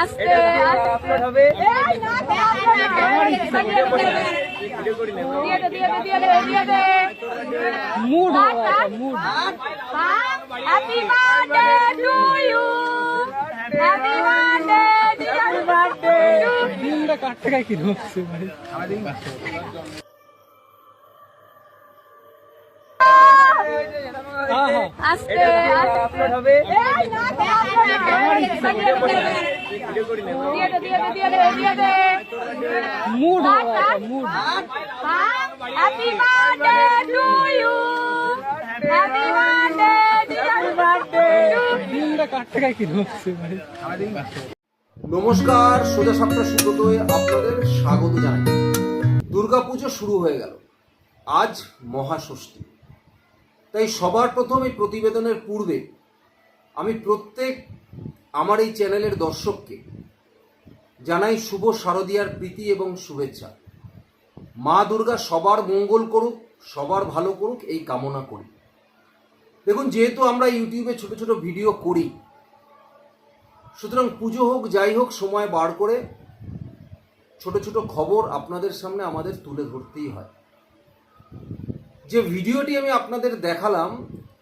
আস্তে আপলোড হবে। Mood mood happy birthday to you happy birthday dear birthday দিনটা কাটতে কি ঢুকছে ভাই আস্তে আপলোড হবে দিয়ে দে দিয়ে দে দিয়ে দে দিয়ে দে mood mood happy birthday to you happy birthday dear birthday দিনটা কাটতে কি ঢুকছে ভাই নমস্কার সোজা সাপটা সুব্রতয়ে আপনাদের স্বাগত জানাই দুর্গাপুজো শুরু হয়ে গেল আজ মহাষষ্ঠী তাই সবার প্রথম এই প্রতিবেদনের পূর্বে আমি প্রত্যেক আমার এই চ্যানেলের দর্শককে জানাই শুভ শারদীয়ার প্রীতি এবং শুভেচ্ছা। মা দুর্গা সবার মঙ্গল করুক, সবার ভালো করুক, এই কামনা করি। দেখুন, যেহেতু আমরা ইউটিউবে ছোট ছোট ভিডিও করি, সুতরাং পুজো হোক, যাই হোক, সময় বার করে ছোট ছোট খবর আপনাদের সামনে আমাদের তুলে ধরতেই হয়। যে ভিডিওটি আমি আপনাদের দেখালাম,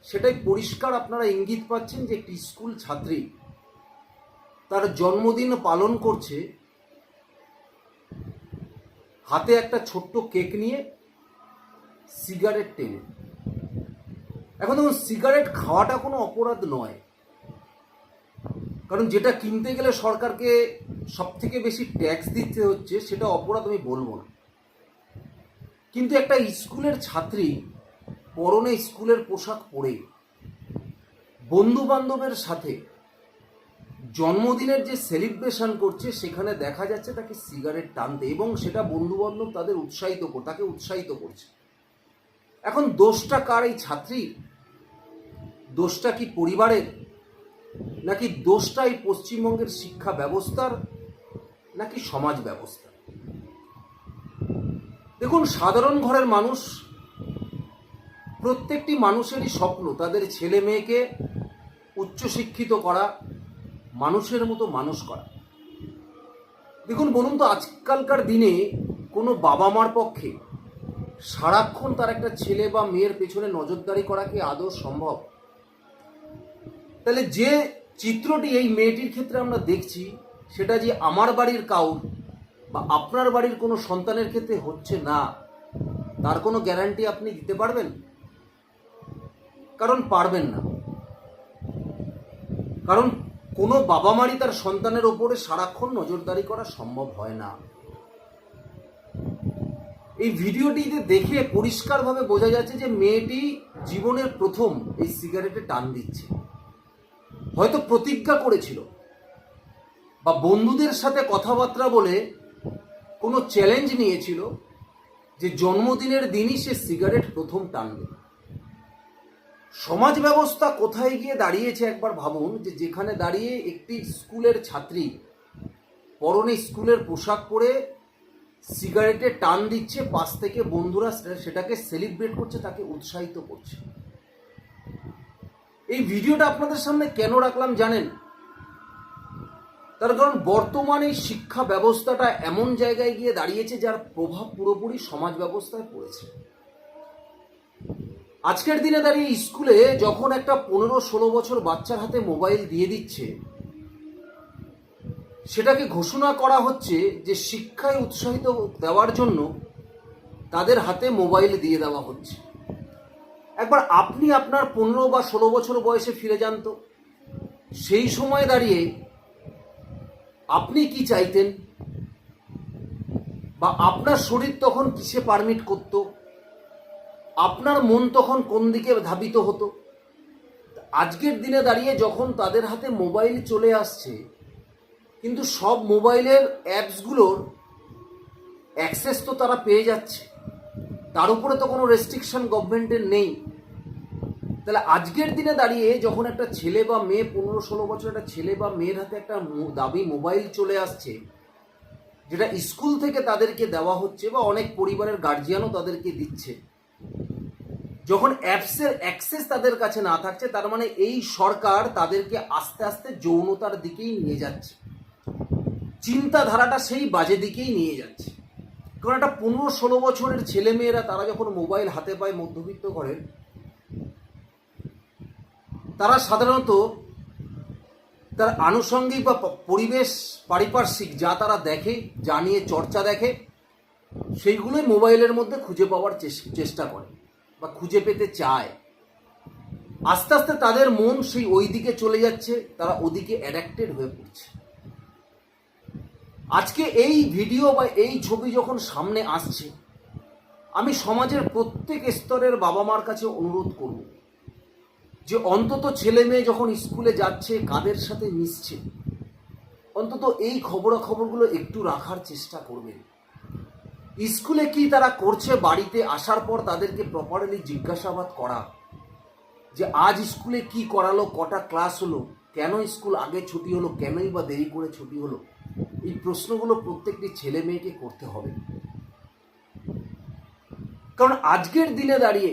সেটাই পরিষ্কার আপনারা ইঙ্গিত পাচ্ছেন যে একটি স্কুল ছাত্রী তার জন্মদিন পালন করছে, হাতে একটা ছোট্ট কেক নিয়ে সিগারেট টেনে। এখন দেখুন, সিগারেট খাওয়াটা কোনো অপরাধ নয়। কারণ যেটা কিনতে গেলে সরকারকে সবথেকে বেশি ট্যাক্স দিতে হচ্ছে, সেটা অপরাধ আমি বলব না। কিন্তু একটা স্কুলের ছাত্রী পরনে স্কুলের পোশাক পরে বন্ধু বান্ধবের সাথে জন্মদিনের যে সেলিব্রেশন করছে, সেখানে দেখা যাচ্ছে তাকে সিগারেট টানতে এবং সেটা বন্ধু বান্ধব তাদের উৎসাহিত তাকে উৎসাহিত করছে। এখন দোষটা কার এই ছাত্রী? দোষটা কি পরিবারের? নাকি দোষটা এই পশ্চিমবঙ্গের শিক্ষা ব্যবস্থার? নাকি সমাজ ব্যবস্থা? দেখুন, সাধারণ ঘরের মানুষ, প্রত্যেকটি মানুষেরই স্বপ্ন, তাদের ছেলে মেয়েকে উচ্চশিক্ষিত করা, মানুষের মতো মানুষ করা। দেখুন, বলুন তো, আজকালকার দিনে কোনো বাবা মার পক্ষে সারাক্ষণ তার একটা ছেলে বা মেয়ের পেছনে নজরদারি করা কি আদৌ সম্ভব? তাহলে যে চিত্রটি এই মেয়েটির ক্ষেত্রে আমরা দেখছি, সেটা যে আমার বাড়ির কাউর বা আপনার বাড়ির কোনো সন্তানের ক্ষেত্রে হচ্ছে না, তার কোনো গ্যারান্টি আপনি দিতে পারবেন? কারণ পারবেন না। কারণ কোনো বাবা মারই তার সন্তানের ওপরে সারাক্ষণ নজরদারি করা সম্ভব হয় না। এই ভিডিওটিতে দেখে পরিষ্কারভাবে বোঝা যাচ্ছে যে মেয়েটি জীবনের প্রথম এই সিগারেটে টান দিচ্ছে। হয়তো প্রতিজ্ঞা করেছিল বা বন্ধুদের সাথে কথাবার্তা বলে কোনো চ্যালেঞ্জ নিয়েছিল যে জন্মদিনের দিনই সে সিগারেট প্রথম টানবে। সমাজ ব্যবস্থা কোথায় গিয়ে দাঁড়িয়েছে একবার ভাবুন যে যেখানে দাঁড়িয়ে একটি স্কুলের ছাত্রী পরনে স্কুলের পোশাক পরে সিগারেটে টান দিচ্ছে, পাশ থেকে বন্ধুরা সেটাকে সেলিব্রেট করছে, তাকে উৎসাহিত করছে। এই ভিডিওটা আপনাদের সামনে কেন রাখলাম জানেন? তার কারণ বর্তমানে শিক্ষা ব্যবস্থাটা এমন জায়গায় গিয়ে দাঁড়িয়েছে যার প্রভাব পুরোপুরি সমাজ ব্যবস্থায় পড়েছে। আজকের দিনে দাঁড়িয়ে স্কুলে যখন একটা পনেরো ষোলো বছর বাচ্চার হাতে মোবাইল দিয়ে দিচ্ছে, সেটাকে ঘোষণা করা হচ্ছে যে শিক্ষায় উৎসাহিত দেওয়ার জন্য তাদের হাতে মোবাইল দিয়ে দেওয়া হচ্ছে। একবার আপনি আপনার পনেরো বা ষোলো বছর বয়সে ফিরে যান তো। সেই সময় দাঁড়িয়ে আপনি কি চাইতেন? বা আপনার শরীর তখন কিসে পারমিট করত? আপনার মন তখন কোন দিকে ধাবিত হতো? আজকের দিনে দাঁড়িয়ে যখন তাদের হাতে মোবাইল চলে আসছে, কিন্তু সব মোবাইলের অ্যাপসগুলোর অ্যাক্সেস তো তারা পেয়ে যাচ্ছে। তার উপরে তো কোনো রেস্ট্রিকশন গভর্নমেন্টের নেই। তাহলে আজকের দিনে দাঁড়িয়ে যখন একটা ছেলে বা মেয়ে পনেরো ষোলো বছর একটা ছেলে বা মেয়ের হাতে একটা দাবি মোবাইল চলে আসছে, যেটা স্কুল থেকে তাদেরকে দেওয়া হচ্ছে বা অনেক পরিবারের গার্জিয়ানও তাদেরকে দিচ্ছে, যখন অ্যাপসের অ্যাক্সেস তাদের কাছে না থাকছে, তার মানে এই সরকার তাদেরকে আস্তে আস্তে যৌনতার দিকেই নিয়ে যাচ্ছে। চিন্তাধারাটা সেই বাজে দিকেই নিয়ে যাচ্ছে। কারণ একটা পনেরো ষোলো বছরের ছেলেমেয়েরা তারা যখন মোবাইল হাতে পায়, মধ্যবিত্ত ঘরের তারা সাধারণত তার আনুষঙ্গিক বা পরিবেশ পারিপার্শ্বিক যা তারা দেখে, যা নিয়ে চর্চা দেখে, সেইগুলোই মোবাইলের মধ্যে খুঁজে পাওয়ার চেষ্টা করে বা খুঁজে পেতে চায়। আস্তে আস্তে তাদের মন সেই ওই দিকে চলে যাচ্ছে, তারা ওদিকে অ্যাডাক্টেড হয়ে পড়ছে। আজকে এই ভিডিও বা এই ছবি যখন সামনে আসছে, আমি সমাজের প্রত্যেক স্তরের বাবা মার কাছে অনুরোধ করব। যে অন্তত ছেলে মেয়ে যখন স্কুলে যাচ্ছে, কাদের সাথে মিশছে, অন্তত এই খবরাখবরগুলো একটু রাখার চেষ্টা করবেন স্কুলে কি তারা করছে, বাড়িতে আসার পর তাদেরকে প্রপারলি জিজ্ঞাসাবাদ করা, যে আজ স্কুলে কি করালো, কটা ক্লাস হলো, কেন স্কুল আগে ছুটি হলো, কেনই বা দেরি করে ছুটি হলো, এই প্রশ্নগুলো প্রত্যেকটি ছেলে মেয়েকে করতে হবে। কারণ আজকের দিনে দাঁড়িয়ে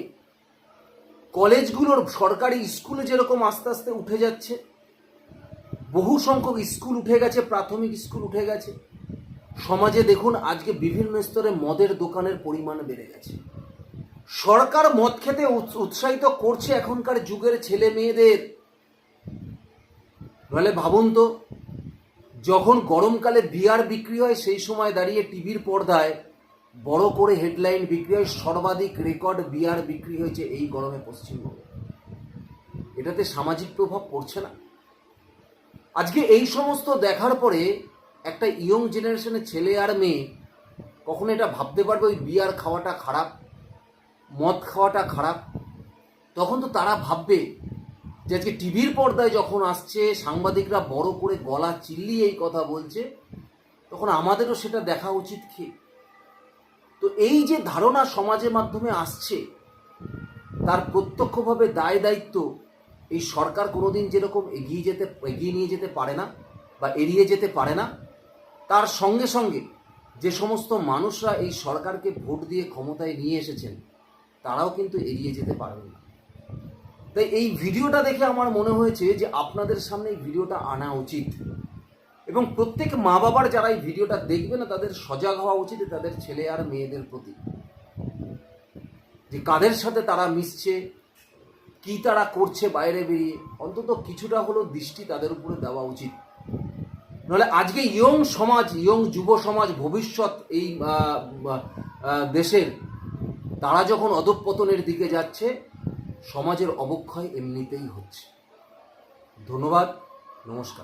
কলেজগুলোর সরকারি স্কুলে যেরকম আস্তে আস্তে উঠে যাচ্ছে, বহু সংখ্যক স্কুল উঠে গেছে, প্রাথমিক স্কুল উঠে গেছে। সমাজে দেখুন, আজকে বিভিন্ন স্তরে মদের দোকানের পরিমাণ বেড়ে গেছে। সরকার মদ খেতে উৎস- উৎসাহিত করছে এখনকার যুগের ছেলে মেয়েদের। নাহলে ভাবুন তো, যখন গরমকালে বিয়ার বিক্রি হয়, সেই সময় দাঁড়িয়ে টিভির পর্দায় বড় করে হেডলাইন বিক্রি হয় সর্বাধিক রেকর্ড বিয়ার বিক্রি হয়েছে এই গরমে পশ্চিমবঙ্গে। এটাতে সামাজিক প্রভাব পড়ছে না। আজকে এই সমস্ত দেখার পরে একটা ইয়ং জেনারেশনের ছেলে আর মেয়ে কখনো এটা ভাবতে পারবে ওই বিয়ার খাওয়াটা খারাপ, মদ খাওয়াটা খারাপ। তখন তো তারা ভাববে যে আজকে টিভির পর্দায় যখন আসছে, সাংবাদিকরা বড় করে গলা চিল্লিয়ে এই কথা বলছে, তখন আমাদেরও সেটা দেখা উচিত কি? তো এই যে ধারণা সমাজের মাধ্যমে আসছে, তার প্রত্যক্ষভাবে দায় দায়িত্ব এই সরকার কোনোদিন যেরকম এগিয়ে যেতে, এগিয়ে নিয়ে যেতে পারে না বা এড়িয়ে যেতে পারে না, তার সঙ্গে সঙ্গে যে সমস্ত মানুষরা এই সরকারকে ভোট দিয়ে ক্ষমতায় নিয়ে এসেছেন, তারাও কিন্তু এড়িয়ে যেতে পারবেন না। তাই এই ভিডিওটা দেখে আমার মনে হয়েছে যে আপনাদের সামনে এই ভিডিওটা আনা উচিত। এবং প্রত্যেক মা বাবার যারা এই ভিডিওটা দেখবে না, তাদের সজাগ হওয়া উচিত তাদের ছেলে আর মেয়েদের প্রতি। যে কাদের সাথে তারা মিশছে, কি তারা করছে বাইরে বেরিয়ে, অন্তত কিছুটা হলেও দৃষ্টি তাদের উপরে দেওয়া উচিত। নাহলে আজকে ইয়ং সমাজ, ইয়ং যুব সমাজ, ভবিষ্যৎ এই দেশের, তারা যখন অধঃপতনের দিকে যাচ্ছে, সমাজের অবক্ষয় এমনিতেই হচ্ছে। ধন্যবাদ, নমস্কার।